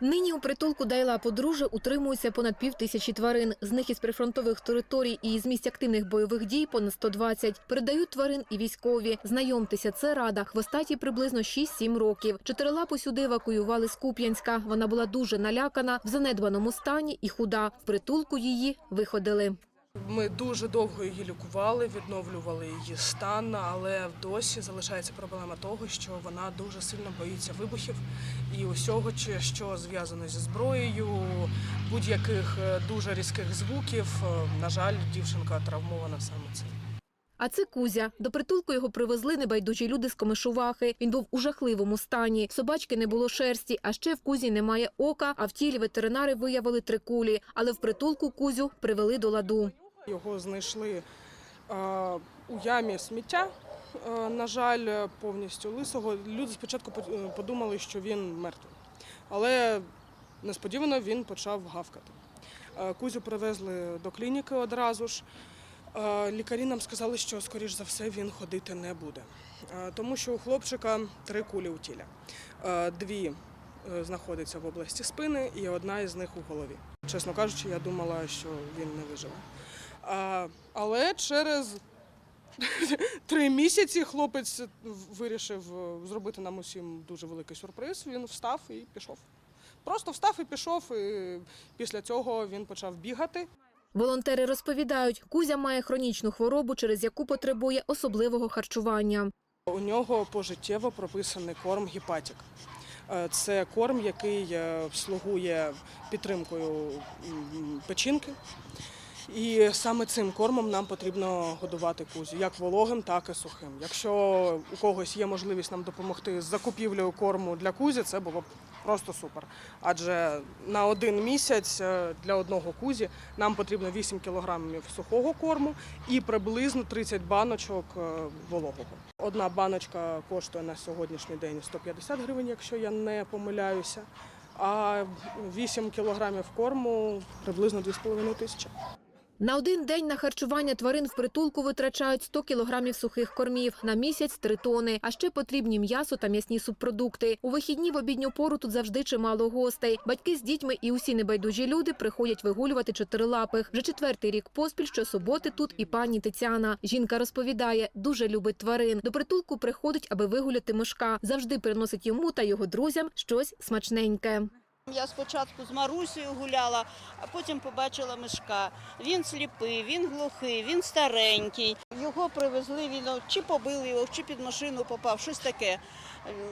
Нині у притулку Дайла подружжя утримується понад пів тисячі тварин. З них із прифронтових територій і з місць активних бойових дій понад 120. Передають тварин і військові. Знайомтеся, це рада. Хвостаті приблизно 6-7 років. Чотирилапу сюди евакуювали з Куп'янська. Вона була дуже налякана, в занедбаному стані і худа. В притулку її виходили. Ми дуже довго її лікували, відновлювали її стан, але досі залишається проблема того, що вона дуже сильно боїться вибухів і усього, що зв'язано зі зброєю, будь-яких е, дуже різких звуків. Е, На жаль, дівчинка травмована саме цим. А це Кузя. До притулку його привезли небайдужі люди з Комишувахи. Він був у жахливому стані. Собачки не було шерсті, а ще в Кузі немає ока, а в тілі ветеринари виявили три кулі. Але в притулку Кузю привели до ладу. Його знайшли е, у ямі сміття. е, На жаль, повністю лисого. Люди спочатку е, подумали, що він мертвий. Але несподівано він почав гавкати. Кузю привезли до клініки одразу ж. Лікарі нам сказали, що, скоріш за все, він ходити не буде. Тому що у хлопчика три кулі у тілі. Дві знаходяться в області спини і одна із них у голові. Чесно кажучи, я думала, що він не виживе. Але через три місяці хлопець вирішив е, зробити нам усім дуже великий сюрприз. Він встав і пішов. Просто встав і пішов, і після цього він почав бігати. Волонтери розповідають, Кузя має хронічну хворобу, через яку потребує особливого харчування. У нього пожиттєво прописаний корм гіпатік. Е, Це корм, який е, слугує підтримкою печінки. І саме цим кормом нам потрібно годувати кузю, як вологим, так і сухим. Якщо у когось є можливість нам допомогти з закупівлею корму для кузі, це було б просто супер. Адже на один місяць е, для одного кузі нам потрібно 8 кілограмів сухого корму і приблизно 30 баночок е, вологого. Одна баночка коштує на сьогоднішній день 150 гривень, якщо я не помиляюся. А 8 кілограмів корму приблизно 2,5 тисячі. На один день на харчування тварин в притулку витрачають 100 кілограмів сухих кормів, на місяць – 3 тони, а ще потрібні м'ясо та м'ясні субпродукти. У вихідні в обідню пору тут завжди чимало гостей. Батьки з дітьми і усі небайдужі люди приходять вигулювати чотирилапих. Вже четвертий рік поспіль щосуботи тут і пані Тетяна. Жінка розповідає, дуже любить тварин. До притулку приходить, аби вигуляти мишка. Завжди приносить йому та його друзям щось смачненьке. Я спочатку з Марусею гуляла, а потім побачила мишка. Він сліпий, він глухий, він старенький. Його привезли, він чи побили його, чи під машину попав, щось таке.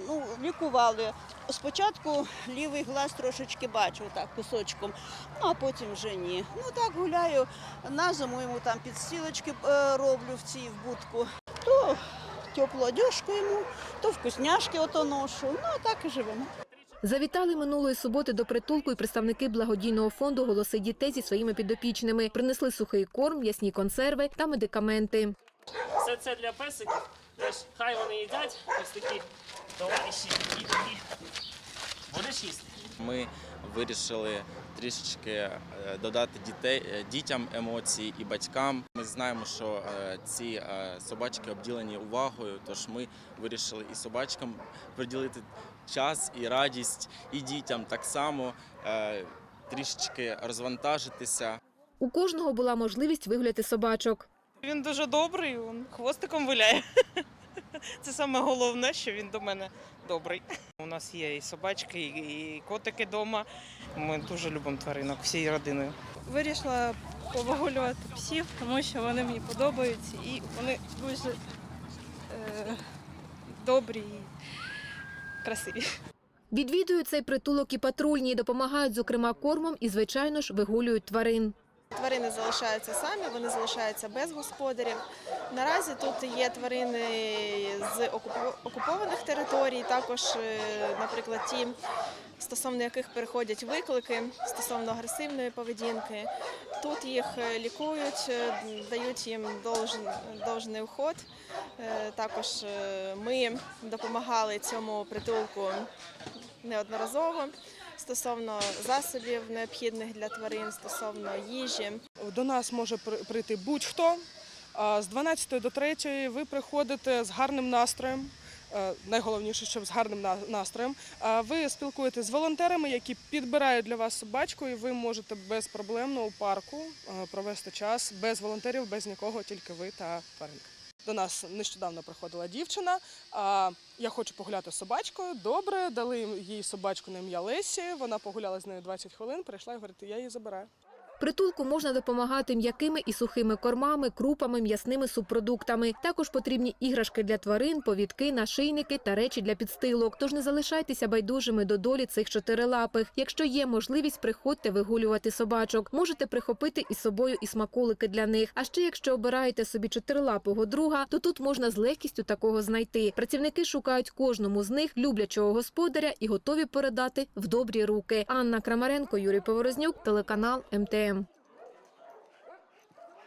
Ну, лікували. Спочатку лівий глаз трошечки бачив так кусочком, ну а потім вже ні. Ну так гуляю. На зиму йому там підстілочки е, роблю в цій в будку. То теплу одежку йому, то вкусняшки ото ношу. Ну а так і живемо. Завітали минулої суботи до притулку і представники благодійного фонду «Голоси дітей» зі своїми підопічними. Принесли сухий корм, ясні консерви та медикаменти. Все це для песиків. Хай вони їдять. Ось такі товариші такі такі. Будеш їсти? Ми вирішили трішечки е, додати дітей, е, дітям емоцій і батькам. Ми знаємо, що е, ці собачки обділені увагою, тож ми вирішили і собачкам приділити час і радість, і дітям так само трішечки розвантажитися. У кожного була можливість вигуляти собачок. Він дуже добрий, він хвостиком виляє. Це саме головне, що він до мене добрий. У нас є і собачки, і і котики вдома. Ми дуже любимо тваринок всією родиною. Вирішила повигулювати псів, тому що вони мені подобаються і вони дуже е, добрі і красиві. Відвідують цей притулок і патрульні, допомагають, зокрема, кормом і, звичайно ж, вигулюють тварин. Тварини залишаються самі, вони залишаються без господарів. Наразі тут є тварини з окупованих територій, також, е, наприклад, ті, стосовно яких переходять виклики стосовно агресивної поведінки. Тут їх е, лікують, е, дають їм должний уход. Також ми допомагали цьому притулку неодноразово стосовно засобів необхідних для тварин, стосовно їжі. До нас може при- прийти будь-хто. З 12 до 3 ви приходите з гарним настроєм, е, найголовніше, щоб з гарним на- настроєм. Ви спілкуєтесь з волонтерами, які підбирають для вас собачку, і ви можете безпроблемно у парку е, провести час без волонтерів, без нікого, тільки ви та тваринка. До нас нещодавно приходила дівчина. А я хочу погуляти з собачкою. Добре, дали їй собачку на ім'я Лесі. Вона погуляла з нею 20 хвилин, прийшла і говорить, я її забираю. Притулку можна допомагати м'якими і сухими кормами, крупами, м'ясними субпродуктами. Також потрібні іграшки для тварин, повідки, нашийники та речі для підстилок. Тож не залишайтеся байдужими до долі цих чотирилапих. Якщо є можливість, приходьте вигулювати собачок. Можете прихопити із собою і смаколики для них. А ще якщо обираєте собі чотирилапого друга, то тут можна з легкістю такого знайти. Працівники шукають кожному з них люблячого господаря і готові передати в добрі руки. Анна Крамаренко, Юрій Поворознюк, телеканал am.